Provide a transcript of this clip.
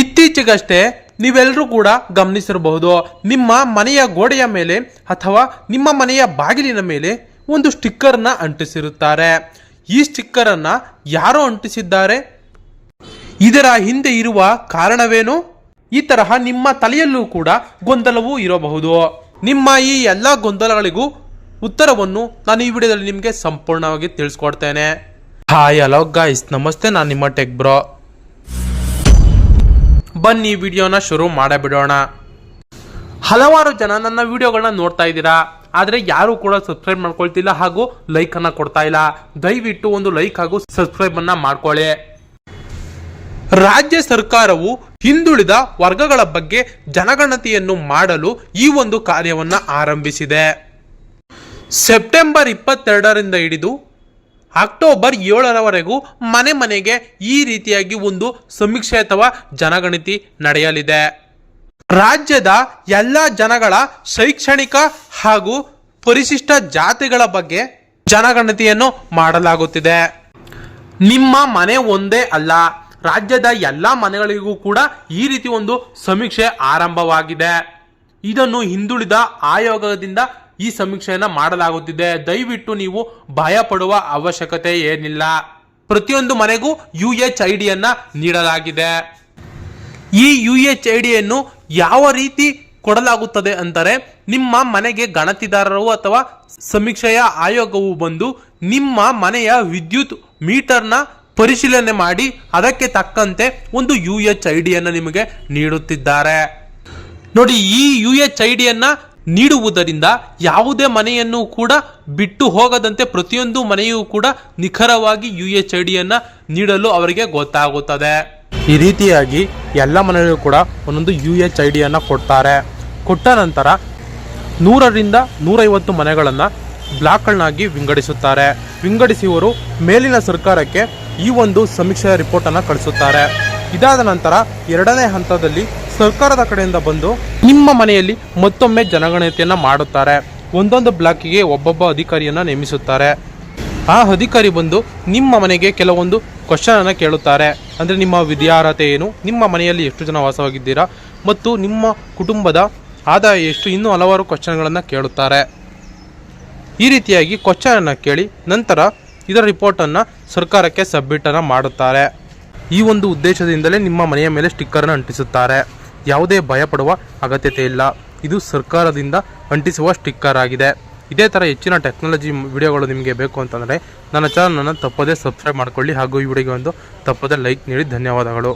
ಇತ್ತೀಚೆಗಷ್ಟೇ ನೀವೆಲ್ಲರೂ ಕೂಡ ಗಮನಿಸಿರಬಹುದು, ನಿಮ್ಮ ಮನೆಯ ಗೋಡೆಯ ಮೇಲೆ ಅಥವಾ ನಿಮ್ಮ ಮನೆಯ ಬಾಗಿಲಿನ ಮೇಲೆ ಒಂದು ಸ್ಟಿಕ್ಕರ್ನ ಅಂಟಿಸಿರುತ್ತಾರೆ. ಈ ಸ್ಟಿಕ್ಕರ್ ಅನ್ನ ಯಾರೋ ಅಂಟಿಸಿದ್ದಾರೆ? ಇದರ ಹಿಂದೆ ಇರುವ ಕಾರಣವೇನು? ಈ ತರಹ ನಿಮ್ಮ ತಲೆಯಲ್ಲೂ ಕೂಡ ಗೊಂದಲವೂ ಇರಬಹುದು. ನಿಮ್ಮ ಈ ಎಲ್ಲ ಗೊಂದಲಗಳಿಗೂ ಉತ್ತರವನ್ನು ನಾನು ಈ ವಿಡಿಯೋದಲ್ಲಿ ನಿಮಗೆ ಸಂಪೂರ್ಣವಾಗಿ ತಿಳಿಸ್ಕೊಡ್ತೇನೆ. ಹಾಯ್ ಹಲೋ ಗಾಯ್ಸ್ ನಮಸ್ತೆ, ನಾನು ನಿಮ್ಮ ಟೆಕ್ ಬ್ರೋ. ಬನ್ನಿ ವಿಡಿಯೋನ ಶುರು ಮಾಡಬಿಡೋಣ. ಹಲವಾರು ಜನ ನನ್ನ ವಿಡಿಯೋಗಳನ್ನ ನೋಡ್ತಾ ಇದ್ದೀರಾ. ಆದರೆ ಯಾರು ಕೂಡ ಸಬ್ಸ್ಕ್ರೈಬ್ ಮಾಡ್ಕೊಳ್ತಿಲ್ಲ ಹಾಗೂ ಲೈಕ್ ಅನ್ನ ಕೊಡ್ತಾ ಇಲ್ಲ. ದಯವಿಟ್ಟು ಒಂದು ಲೈಕ್ ಹಾಗೂ ಸಬ್ಸ್ಕ್ರೈಬ್ ಅನ್ನ ಮಾಡ್ಕೊಳ್ಳಿ. ರಾಜ್ಯ ಸರ್ಕಾರವು ಹಿಂದುಳಿದ ವರ್ಗಗಳ ಬಗ್ಗೆ ಜನಗಣತಿಯನ್ನು ಮಾಡಲು ಈ ಒಂದು ಕಾರ್ಯವನ್ನ ಆರಂಭಿಸಿದೆ. ಸೆಪ್ಟೆಂಬರ್ ಇಪ್ಪತ್ತೆರಡರಿಂದ ಹಿಡಿದು ಅಕ್ಟೋಬರ್ ಏಳರವರೆಗೂ ಮನೆ ಮನೆಗೆ ಈ ರೀತಿಯಾಗಿ ಒಂದು ಸಮೀಕ್ಷೆ ಅಥವಾ ಜನಗಣತಿ ನಡೆಯಲಿದೆ. ರಾಜ್ಯದ ಎಲ್ಲ ಜನಗಳ ಶೈಕ್ಷಣಿಕ ಹಾಗೂ ಪರಿಶಿಷ್ಟ ಜಾತಿಗಳ ಬಗ್ಗೆ ಜನಗಣತಿಯನ್ನು ಮಾಡಲಾಗುತ್ತಿದೆ. ನಿಮ್ಮ ಮನೆ ಒಂದೇ ಅಲ್ಲ, ರಾಜ್ಯದ ಎಲ್ಲ ಮನೆಗಳಿಗೂ ಕೂಡ ಈ ರೀತಿ ಒಂದು ಸಮೀಕ್ಷೆ ಆರಂಭವಾಗಿದೆ. ಇದನ್ನು ಹಿಂದುಳಿದ ಆಯೋಗದಿಂದ ಈ ಸಮೀಕ್ಷೆಯನ್ನು ಮಾಡಲಾಗುತ್ತಿದೆ. ದಯವಿಟ್ಟು ನೀವು ಭಯ ಪಡುವ ಅವಶ್ಯಕತೆ ಏನಿಲ್ಲ. ಪ್ರತಿಯೊಂದು ಮನೆಗೂ ಯು ಎಚ್ ಐ ಡಿಯನ್ನು ನೀಡಲಾಗಿದೆ. ಈ ಯು ಎಚ್ ಐ ಡಿಯನ್ನು ಯಾವ ರೀತಿ ಕೊಡಲಾಗುತ್ತದೆ ಅಂದರೆ ನಿಮ್ಮ ಮನೆಗೆ ಗಣತಿದಾರರು ಅಥವಾ ಸಮೀಕ್ಷೆಯ ಆಯೋಗವು ಬಂದು ನಿಮ್ಮ ಮನೆಯ ವಿದ್ಯುತ್ ಮೀಟರ್ನ ಪರಿಶೀಲನೆ ಮಾಡಿ ಅದಕ್ಕೆ ತಕ್ಕಂತೆ ಒಂದು ಯು ಎಚ್ ಐ ನಿಮಗೆ ನೀಡುತ್ತಿದ್ದಾರೆ. ನೋಡಿ, ಈ ಯು ಎಚ್ ಐ ಡಿಯನ್ನ ನೀಡುವುದರಿಂದ ಯಾವುದೇ ಮನೆಯನ್ನು ಕೂಡ ಬಿಟ್ಟು ಹೋಗದಂತೆ ಪ್ರತಿಯೊಂದು ಮನೆಯೂ ಕೂಡ ನಿಖರವಾಗಿ ಯು ಎಚ್ ಐ ಡಿಯನ್ನು ನೀಡಲು ಅವರಿಗೆ ಗೊತ್ತಾಗುತ್ತದೆ. ಈ ರೀತಿಯಾಗಿ ಎಲ್ಲ ಮನೆಯಲ್ಲೂ ಕೂಡ ಒಂದೊಂದು ಯು ಎಚ್ ಐ ಡಿಯನ್ನು ಕೊಡ್ತಾರೆ. ಕೊಟ್ಟ ನಂತರ ನೂರರಿಂದ ನೂರೈವತ್ತು ಮನೆಗಳನ್ನು ಬ್ಲಾಕ್ಗಳನ್ನಾಗಿ ವಿಂಗಡಿಸುತ್ತಾರೆ. ವಿಂಗಡಿಸಿವರು ಮೇಲಿನ ಸರ್ಕಾರಕ್ಕೆ ಈ ಒಂದು ಸಮೀಕ್ಷೆಯ ರಿಪೋರ್ಟನ್ನು ಕಳಿಸುತ್ತಾರೆ. ಇದಾದ ನಂತರ ಎರಡನೇ ಹಂತದಲ್ಲಿ ಸರ್ಕಾರದ ಕಡೆಯಿಂದ ಬಂದು ನಿಮ್ಮ ಮನೆಯಲ್ಲಿ ಮತ್ತೊಮ್ಮೆ ಜನಗಣತಿಯನ್ನು ಮಾಡುತ್ತಾರೆ. ಒಂದೊಂದು ಬ್ಲಾಕಿಗೆ ಒಬ್ಬೊಬ್ಬ ಅಧಿಕಾರಿಯನ್ನು ನೇಮಿಸುತ್ತಾರೆ. ಆ ಅಧಿಕಾರಿ ಬಂದು ನಿಮ್ಮ ಮನೆಗೆ ಕೆಲವೊಂದು ಕ್ವಶನನ್ನು ಕೇಳುತ್ತಾರೆ. ಅಂದರೆ ನಿಮ್ಮ ವಿದ್ಯಾರ್ಹತೆ ಏನು? ನಿಮ್ಮ ಮನೆಯಲ್ಲಿ ಎಷ್ಟು ಜನ ವಾಸವಾಗಿದ್ದೀರಾ? ಮತ್ತು ನಿಮ್ಮ ಕುಟುಂಬದ ಆದಾಯ ಎಷ್ಟು? ಇನ್ನೂ ಹಲವಾರು ಕ್ವಶನ್ಗಳನ್ನು ಕೇಳುತ್ತಾರೆ. ಈ ರೀತಿಯಾಗಿ ಕ್ವಶನನ್ನು ಕೇಳಿ ನಂತರ ಇದರ ರಿಪೋರ್ಟನ್ನು ಸರ್ಕಾರಕ್ಕೆ ಸಬ್ಮಿಟನ್ನು ಮಾಡುತ್ತಾರೆ. ಈ ಒಂದು ಉದ್ದೇಶದಿಂದಲೇ ನಿಮ್ಮ ಮನೆಯ ಮೇಲೆ ಸ್ಟಿಕ್ಕರನ್ನು ಅಂಟಿಸುತ್ತಾರೆ. ಯಾವುದೇ ಭಯಪಡುವ ಅಗತ್ಯತೆ ಇಲ್ಲ. ಇದು ಸರ್ಕಾರದಿಂದ ಅಂಟಿಸುವ ಸ್ಟಿಕ್ಕರ್ ಆಗಿದೆ. ಇದೇ ಥರ ಹೆಚ್ಚಿನ ಟೆಕ್ನಾಲಜಿ ವಿಡಿಯೋಗಳು ನಿಮಗೆ ಬೇಕು ಅಂತಂದರೆ ನನ್ನ ಚಾನಲನ್ನು ತಪ್ಪದೇ ಸಬ್ಸ್ಕ್ರೈಬ್ ಮಾಡಿಕೊಳ್ಳಿ ಹಾಗೂ ಈ ವಿಡಿಯೋಗೆ ಒಂದು ತಪ್ಪದೇ ಲೈಕ್ ನೀಡಿ ಧನ್ಯವಾದಗಳು.